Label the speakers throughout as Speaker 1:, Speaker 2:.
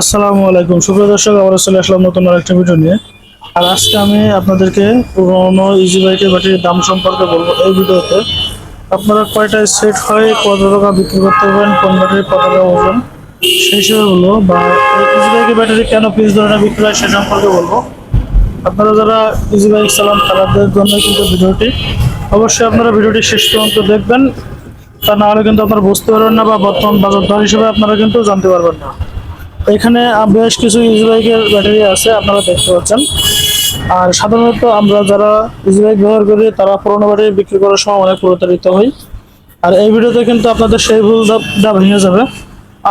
Speaker 1: আসসালামু আলাইকুম। সুপ্রিয় দর্শক আবার চলে আসলাম নতুন আরেকটা ভিডিও নিয়ে। আর আজকে আমি আপনাদেরকে পুরোনো ইজি বাইকের ব্যাটারির দাম সম্পর্কে বলব এই ভিডিওতে। আপনারা কয়টায় সেট হয়, কত টাকা বিক্রি করতে পারবেন, কোন ব্যাটারি কত টাকা ওজন সেই বলব, বা ইজি বাইকের ব্যাটারি কেন পিস ধরে না বিক্রি হয় সে সম্পর্কে বলব। আপনারা যারা ইজি বাইক চালান, তাদের জন্য কিন্তু ভিডিওটি। অবশ্যই আপনারা ভিডিওটি শেষ পর্যন্ত দেখবেন। তা না হলে কিন্তু আপনারা বুঝতে পারবেন না বা বর্তমান বাজার দর হিসেবে আপনারা কিন্তু জানতে পারবেন না। এখানে বেশ কিছু ইজি বাইকের ব্যাটারি আছে, আপনারা দেখতে পাচ্ছেন। আর সাধারণত আমরা যারা ইজি বাইক ব্যবহার করি, তারা পুরোনো ব্যাটারি বিক্রি করার সময় অনেক প্রতারিত হই। আর এই ভিডিওতে কিন্তু আপনাদের সেই ভুলটা ভেঙে যাবে।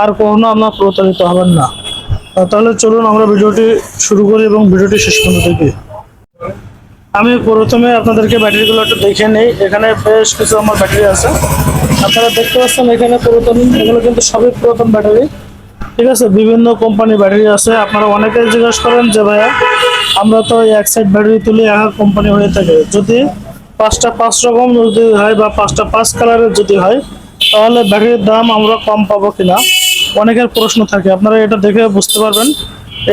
Speaker 1: আর কখনো আপনার প্রতারিত হবেন না। তাহলে চলুন আমরা ভিডিওটি শুরু করি এবং ভিডিওটি শেষ পর্যন্ত দেখি। আমি প্রথমে আপনাদেরকে ব্যাটারিগুলো একটু দেখে নেই। এখানে বেশ কিছু আমার ব্যাটারি আছে। আপনারা দেখতে পাচ্ছেন এখানে পুরাতন, এগুলো কিন্তু সবই পুরাতন ব্যাটারি। ঠিক আছে, বিভিন্ন কোম্পানির ব্যাটারি আছে। আপনারা অনেকেই জিজ্ঞাসা করেন যে, ভাইয়া, আমরা তো এক সাইড ব্যাটারি তুলি, এক কোম্পানি হয়ে থাকে। যদি পাঁচটা পাঁচ রকম যদি হয় বা পাঁচটা পাঁচ কালারের যদি হয়, তাহলে ব্যাটারির দাম আমরা কম পাবো কিনা? অনেকের প্রশ্ন থাকে। আপনারা এটা দেখে বুঝতে পারবেন।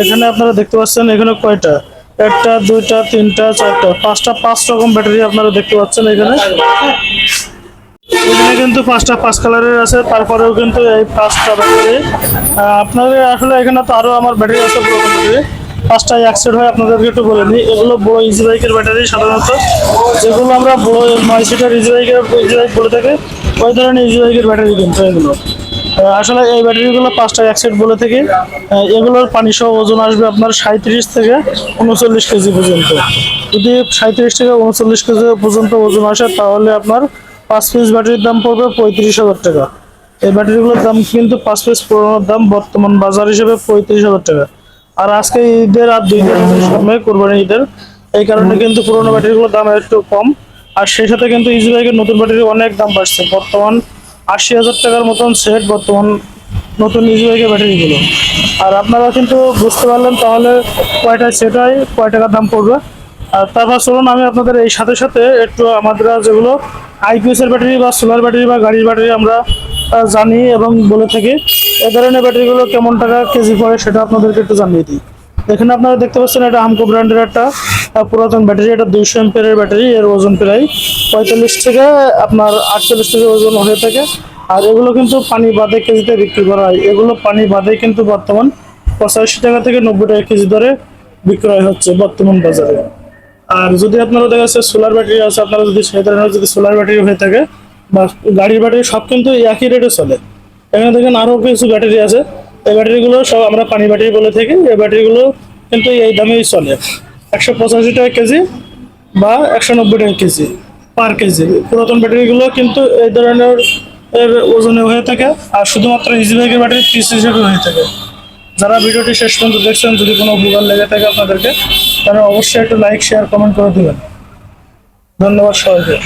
Speaker 1: এখানে আপনারা দেখতে পাচ্ছেন, এখানে কয়টা? একটা, দুইটা, তিনটা, চারটা, পাঁচটা পাঁচ রকম ব্যাটারি আপনারা দেখতে পাচ্ছেন এখানে। এখানে কিন্তু পাঁচটা পাঁচ কালারের আছে, তারপরেও কিন্তু এই পাঁচটা ব্যাটারি আপনাদের আসলে এখানে তো আরও আমার ব্যাটারি আছে পুরোনো ব্যাটারি পাঁচটা অ্যাক্সিড হয়, আপনাদেরকে একটু বলে নিই এগুলো বড় ইজি বাইকের ব্যাটারি সাধারণত। যেগুলো আমরা বড় নয় সিটার ইজি বাইকের ইজি বাইক বলে থাকি, ওই ধরনের ইজি বাইকের ব্যাটারি কিন্তু এগুলো। আসলে এই ব্যাটারিগুলো পাঁচটা অ্যাক্সিড বলে থাকি। এগুলোর পানি সহ ওজন আসবে আপনার সাঁত্রিশ থেকে উনচল্লিশ কেজি পর্যন্ত। যদি সাঁত্রিশ থেকে উনচল্লিশ কেজি পর্যন্ত ওজন আসে, তাহলে আপনার পাঁচ পিস ব্যাটারির দাম পড়বে পঁয়ত্রিশ হাজার টাকা। এই ব্যাটারিগুলোর দাম কিন্তু পাঁচ পিস পুরোনোর দাম বর্তমান বাজার হিসেবে পঁয়ত্রিশ হাজার টাকা। আর আজকে ঈদের আর দুই দিনের সময় কোরবানি ঈদের। এই কারণে কিন্তু পুরোনো ব্যাটারিগুলোর দাম একটু কম। আর সেই সাথে কিন্তু ইজি বাইকের নতুন ব্যাটারি অনেক দাম বাড়ছে। বর্তমান আশি হাজার টাকার মতন সেট বর্তমান নতুন ইজি বাইকের ব্যাটারিগুলো আর আপনারা কিন্তু বুঝতে পারলেন তাহলে কয়টা সেট হয়, কয় টাকার দাম পড়বে। আর তারপর চলুন আমি আপনাদের এই সাথে সাথে একটু আমাদের যেগুলো আইপিএস এর ব্যাটারি বা সোলার ব্যাটারি বা গাড়ির ব্যাটারি আমরা জানি এবং বলে থাকি। এ ধরনের ব্যাটারিগুলো কেমন টাকা কেজি পড়ে সেটা আপনাদেরকে একটু জানিয়ে দিই। এখানে আপনারা দেখতে পাচ্ছেন এটা হামকো ব্র্যান্ডের একটা পুরাতন ব্যাটারি এটা দুইশো এমপের ব্যাটারি এর ওজন প্রায় পঁয়তাল্লিশ থেকে আপনার আটচল্লিশ থেকে ওজন হয়ে থাকে। আর এগুলো কিন্তু পানি বাদে কেজিতে বিক্রি করা হয়। এগুলো পানি বাদে কিন্তু বর্তমান পঁচাশি টাকা থেকে নব্বই টাকা কেজি দরে বিক্রয় হচ্ছে বর্তমান বাজারে। আর যদি আপনারা দেখা যাচ্ছে সোলার ব্যাটারি আছে, আপনারা যদি সেই ধরনের যদি সোলার ব্যাটারি হয়ে থাকে, বা গাড়ির ব্যাটারি সব কিন্তু একই রেটে চলে। এখানে দেখেন আরও কিছু ব্যাটারি আছে। এই ব্যাটারিগুলো সব আমরা পানি ব্যাটারি বলে থাকি। এই ব্যাটারিগুলো কিন্তু এই দামেই চলে। একশো পঁচাশি টাকা কেজি বা একশো নব্বই টাকা কেজি পার কেজি। পুরাতন ব্যাটারিগুলো কিন্তু এই ধরনের এর ওজনে হয়ে থাকে। আর শুধুমাত্র ইজি বাইকের ব্যাটারি পিস হিসেবে হয়ে থাকে। যারা ভিডিওটি শেষ পর্যন্ত দেখছেন, যদি কোনো উপকার লেগে থাকে আপনাদেরকে তারা অবশ্যই একটু লাইক শেয়ার কমেন্ট করে দেবেন। ধন্যবাদ সবাইকে।